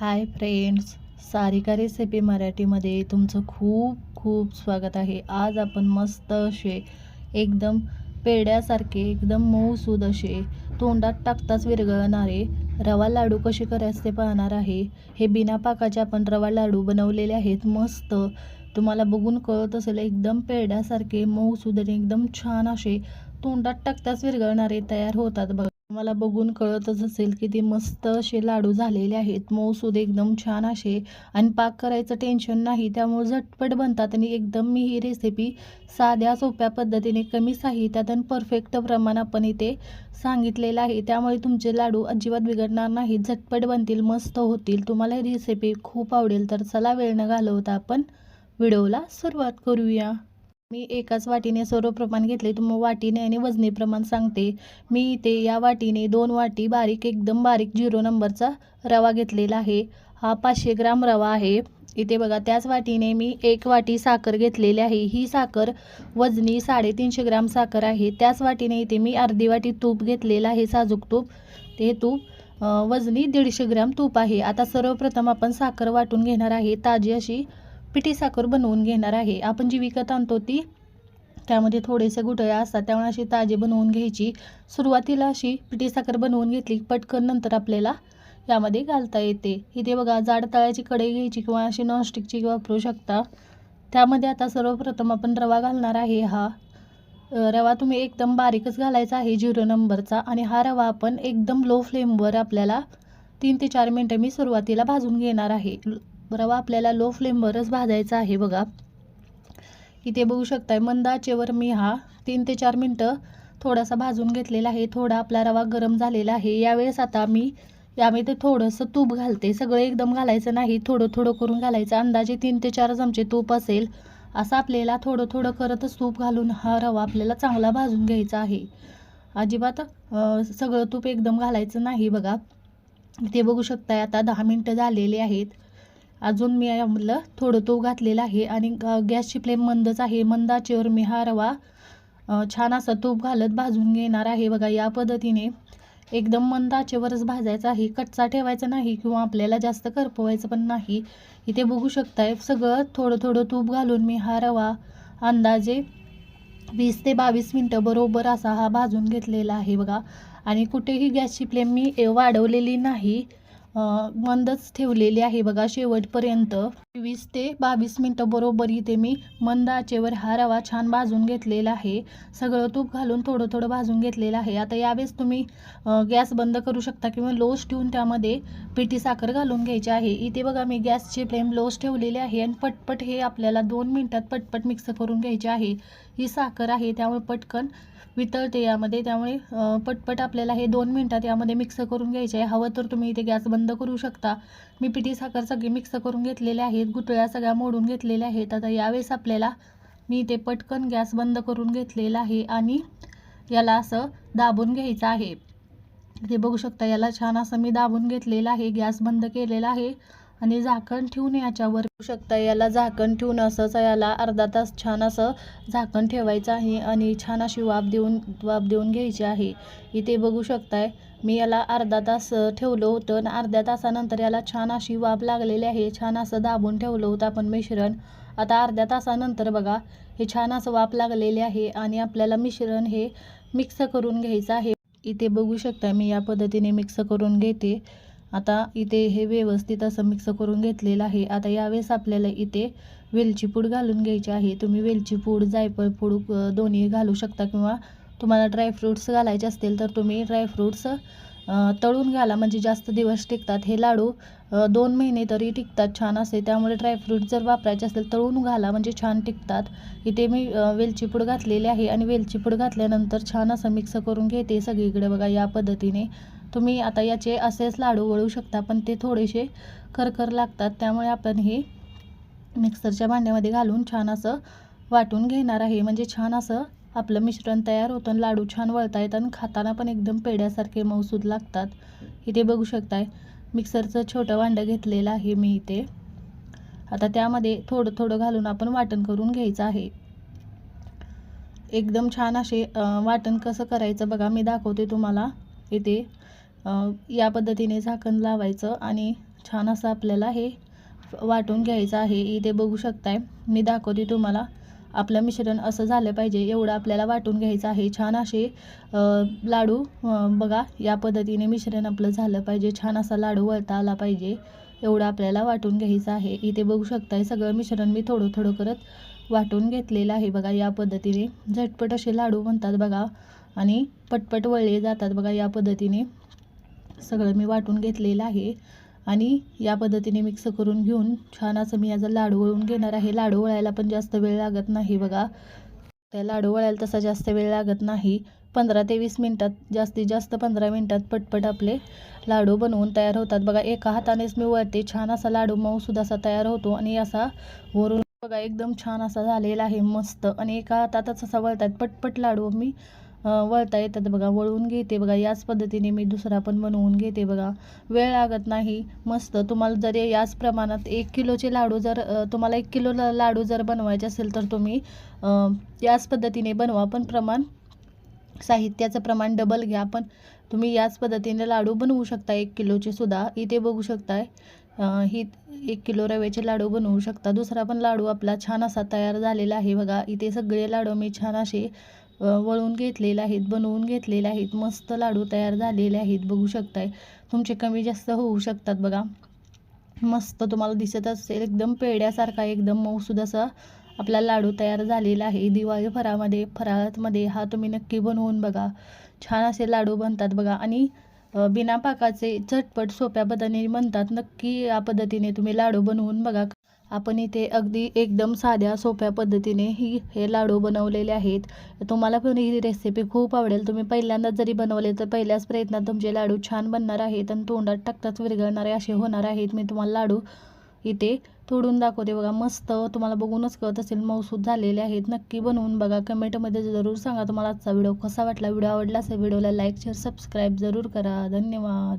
Hi friends Sarika recipe मराठीमध्ये तुमचं खूप खूप स्वागत आहे. आज आपण मस्त असे एकदम पेड्यासारखे एकदम मऊसूद असे तोंडात टाकताच विरघळणारे रवा लाडू कसे करायचे ते पाहणार आहे. हे बिना पाकाचे आपण रवा लाडू बनवलेले आहेत. मस्त. तुम्हाला बघून कळत असेल एकदम पेड्यासारखे मऊसूद आणि एकदम छान असे तोंडात टाकताच विरघळणारे तयार होतात बघा. मला बघून कळतच असेल की ते मस्त असे लाडू झालेले आहेत. मऊसूद एकदम छान असे आणि पाक करायचं टेन्शन नाही. त्यामुळे झटपट बनतात आणि एकदम मी ही रेसिपी साध्या सोप्या पद्धतीने कमी साहित्यात आणि परफेक्ट प्रमाण आपण इथे सांगितलेलं आहे. त्यामुळे तुमचे लाडू अजिबात बिघडणार नाहीत. झटपट बनतील मस्त होतील. तुम्हाला ही रेसिपी खूप आवडेल. तर चला वेळ न घालवता आपण व्हिडिओला सुरुवात करूया. मी एकाच वाटीने सर्व प्रमाण घेतले तुम्ही वाटीने आणि वजनी प्रमाण सांगते. मी इथे या वाटीने दोन वाटी बारीक एकदम बारीक झिरो नंबरचा रवा घेतलेला आहे. हा पाचशे ग्राम रवा आहे. इथे बघा त्याच वाटीने मी एक वाटी साखर घेतलेली आहे. ही साखर वजनी साडेतीनशे ग्राम साखर आहे. त्याच वाटीने इथे मी अर्धी वाटी तूप घेतलेलं आहे साजूक तूप. ते तूप वजनी दीडशे ग्राम तूप आहे. आता सर्वप्रथम आपण साखर वाटून घेणार आहे. ताजी अशी पिठी साखर बनवून घेणार आहे. आपण जी विकत आणतो ती त्यामध्ये थोडेसे गुठळे असतात. त्यामुळे अशी ताजी बनवून घ्यायची. सुरुवातीला अशी पिठी साखर बनवून घेतली पटकन नंतर आपल्याला यामध्ये घालता येते. इथे बघा जाड तळ्याची कढई घ्यायची किंवा अशी नॉनस्टिकची वापरू शकता. त्यामध्ये आता सर्वप्रथम आपण रवा घालणार आहे. हा रवा तुम्ही एकदम बारीकच घालायचा आहे झिरो नंबरचा. आणि हा रवा आपण एकदम लो फ्लेमवर आपल्याला तीन ते चार मिनटं मी सुरुवातीला भाजून घेणार आहे. रवा आपल्याला लो फ्लेमवरच भाजायचा आहे बघा. इथे बघू शकताय मंद आचेवर मी हा तीन ते चार मिनटं थोडासा भाजून घेतलेला आहे. थोडा आपला रवा गरम झालेला आहे. यावेळेस आता मी यामध्ये थोडंसं तूप घालते. सगळं एकदम घालायचं नाही. थोडं थोडं करून घालायचं. अंदाजे तीन ते चार चमचे तूप असेल असं आपल्याला थोडं थोडं करतच तूप घालून हा रवा आपल्याला चांगला भाजून घ्यायचा आहे. अजिबात सगळं तूप एकदम घालायचं नाही बघा. ते बघू शकताय आता दहा मिनटं झालेले आहेत. अजून मी यामधलं थोडं तूप घातलेलं आहे आणि गॅसची फ्लेम मंदच आहे. मंद आचेवर मी हा रवा छान असं तूप घालत भाजून घेणार आहे. बघा या पद्धतीने एकदम मंद आचेवरच भाजायचा आहे. कच्चा ठेवायचा नाही किंवा आपल्याला जास्त करपवायचं पण नाही. इथे बघू शकताय सगळं थोडं थोडं तूप घालून मी हा रवा अंदाजे वीस ते बावीस मिनटं बरोबर असा हा भाजून घेतलेला आहे बघा. आणि कुठेही गॅसची फ्लेम मी वाढवलेली नाही. मंदच ठेवलेली आहे. बघा शेवटपर्यंत वीस ते बावीस मिनटं बरोबर इथे मी मंद आचेवर हा रवा छान भाजून घेतलेला आहे. सगळं तूप घालून थोडं थोडं भाजून घेतलेलं आहे. आता यावेळेस तुम्ही गॅस बंद करू शकता किंवा लोस ठेवून त्यामध्ये पिठी साखर घालून घ्यायची आहे. इथे बघा मी गॅसची फ्लेम लोस ठेवलेली आहे आणि पटपट हे आपल्याला दोन मिनटात पटपट मिक्स करून घ्यायचे आहे. ही साखर आहे त्यामुळे पटकन वितळते यामध्ये. त्यामुळे पटपट आपल्याला हे दोन मिनटात यामध्ये मिक्स करून घ्यायचे. आहे हवं तर तुम्ही इथे गॅस बंद करू शकता. मी पिठी साखर सगळी मिक्स करून घेतलेल्या आहेत गुटळ्या सगळ्या मोडून घेतलेल्या आहेत. आता यावेळेस आपल्याला मी इथे पटकन गॅस बंद करून घेतलेला आहे आणि याला असं दाबून घ्यायचं आहे. ते बघू शकता याला छान असं मी दाबून घेतलेलं आहे. गॅस बंद केलेला आहे. आणि झाकण ठेवून याच्यावर बघू शकता. याला झाकण ठेवून असंच याला अर्धा तास छान असं झाकण ठेवायचं आहे आणि छान अशी वाफ देऊन वाफ देऊन घ्यायची आहे. इथे बघू शकताय मी याला अर्धा तास ठेवलं होतं आणि अर्ध्या तासानंतर याला छान अशी वाफ लागलेली आहे. छान असं दाबून ठेवलं होतं आपण मिश्रण. आता अर्ध्या तासानंतर बघा हे छान असं वाफ लागलेले आहे आणि आपल्याला मिश्रण हे मिक्स करून घ्यायचं आहे. इथे बघू शकता मी या पद्धतीने मिक्स करून घेते. आता इथे हे व्यवस्थित असं मिक्स करून घेतलेलं आहे. आता यावेळेस आपल्याला इथे वेलची पूड घालून घ्यायची आहे. तुम्ही वेलची पूड जायफळ पूड दोन्ही घालू शकता किंवा तुम्हाला ड्रायफ्रूट्स घालायचे असतील तर तुम्ही ड्रायफ्रूट्स तळून घाला. म्हणजे जास्त दिवस टिकतात. हे लाडू दोन महिने तरी टिकतात छान असे. त्यामुळे ड्रायफ्रूट जर वापरायचे असेल तळून घाला. म्हणजे छान टिकतात. इथे मी वेलची पूड घातलेली आहे. आणि वेलची पूड घातल्यानंतर छान असं मिक्स करून घेते सगळीकडे. बघा या पद्धतीने तुम्ही आता याचे असेच लाडू वळू शकता पण ते थोडेसे करकर लागतात. त्यामुळे आपण हे मिक्सरच्या भांड्यामध्ये घालून छान असं वाटून घेणार आहे. म्हणजे छान असं आपलं मिश्रण तयार होतं आणि लाडू छान वळता येतात आणि खाताना पण एकदम पेड्यासारखे मऊसूद लागतात. इथे बघू शकताय मिक्सरचं छोटं भांडं घेतलेलं आहे मी इथे. आता त्यामध्ये थोडं थोडं घालून आपण वाटण करून घ्यायचं आहे. एकदम छान असे वाटण कसं करायचं बघा मी दाखवते तुम्हाला. इथे या पद्धतीने झाकण लावायचं आणि छान असं आपल्याला हे वाटून घ्यायचं आहे. इथे बघू शकताय मी दाखवते तुम्हाला. आपलं मिश्रण असं झालं पाहिजे एवढं आपल्याला वाटून घ्यायचं आहे. छान असे लाडू बघा या पद्धतीने मिश्रण आपलं झालं पाहिजे. छान असा लाडू वळता आला पाहिजे एवढं आपल्याला वाटून घ्यायचं आहे. इथे बघू शकताय सगळं मिश्रण मी थोडं थोडं करत वाटून घेतलेलं आहे बघा. या पद्धतीने झटपट असे लाडू बनतात बघा आणि पटपट वळले जातात बघा. या पद्धतीने सगळं मी वाटून घेतलेलं आहे. आणि या पद्धतीने मिक्स करून घेऊन छान असं मी याचा लाडू वळून घेणार आहे. लाडू वळायला पण जास्त वेळ लागत नाही बघा. त्या लाडू वळायला तसा जास्त वेळ लागत नाही. पंधरा ते वीस मिनटात जास्तीत जास्त पंधरा मिनटात पटपट आपले लाडू बनवून तयार होतात. बघा एका हातानेच मी वळते. छान असा लाडू मऊसुद्धा असा तयार होतो आणि असा वरून बघा एकदम छान असा झालेला आहे. मस्त. आणि एका हातातच असा वळतात. पटपट लाडू मी वळता येतात बघा वळवून घेते बघा. याच पद्धतीने मी दुसरा पण बनवून घेते बघा. वेळ लागत नाही मस्त. तुम्हाला जरी याच प्रमाणात एक किलोचे लाडू जर तुम्हाला एक किलो लाडू जर बनवायचे असेल तर तुम्ही याच पद्धतीने बनवा. पण प्रमाण साहित्याचं प्रमाण डबल घ्या. पण तुम्ही याच पद्धतीने लाडू बनवू शकता. एक किलोचे सुद्धा. इथे बघू शकताय. ही एक किलो रव्याचे लाडू बनवू शकता. दुसरा पण लाडू आपला छान असा तयार झालेला आहे बघा. इथे सगळे लाडू मी छान असे वळून घेतलेले आहेत बनवून घेतलेले आहेत मस्त लाडू तयार झालेले आहेत बघू शकताय. तुमचे कमी जास्त होऊ शकतात बघा. मस्त तुम्हाला दिसत असेल एकदम पेड्यासारखा एकदम मऊसूद असा आपला लाडू तयार झालेला आहे. दिवाळी फरामध्ये फराळामध्ये हा तुम्ही नक्की बनवून बघा. छान असे लाडू बनतात बघा. आणि बिना पाकाचे चटपट सोप्या पद्धतीने बनतात. नक्की या पद्धतीने तुम्ही लाडू बनवून बघा. आपण इथे अगदी एकदम साध्या सोप्या पद्धतीने ही हे लाडू बनवलेले आहेत. तुम्हाला पण ही रेसिपी खूप आवडेल. तुम्ही पहिल्यांदा जरी बनवले तर पहिल्याच प्रयत्नात तुमचे लाडू छान बनणार आहेत आणि तोंडात टाकताच विरघळणारे असे होणार आहेत. मी तुम्हाला लाडू इथे तोडून दाखवते बघा. मस्त तुम्हाला बघूनच कळत असेल मौसूद झालेले आहेत. नक्की बनवून बघा. कमेंटमध्ये जरूर सांगा तुम्हाला आजचा व्हिडिओ कसा वाटला. व्हिडिओ आवडला असेल व्हिडिओला लाईक शेअर सबस्क्राईब जरूर करा. धन्यवाद.